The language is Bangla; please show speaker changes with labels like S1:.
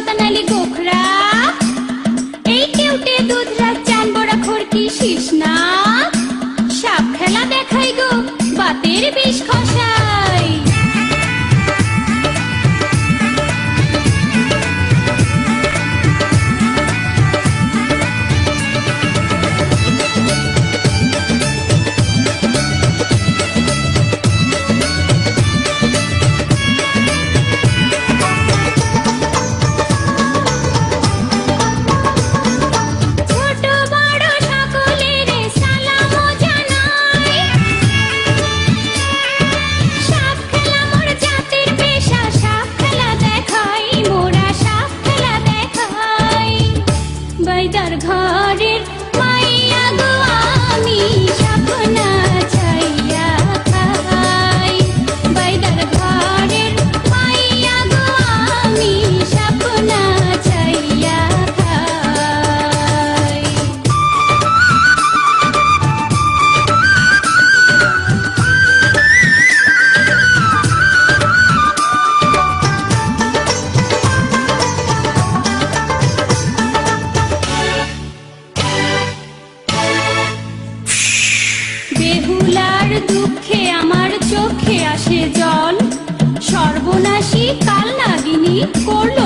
S1: জুতা নাইলে চান বড়া দেখাই তোমার দুঃখে আমার চোখে আসে জল। সর্বনাশী কাল নাগিনী করল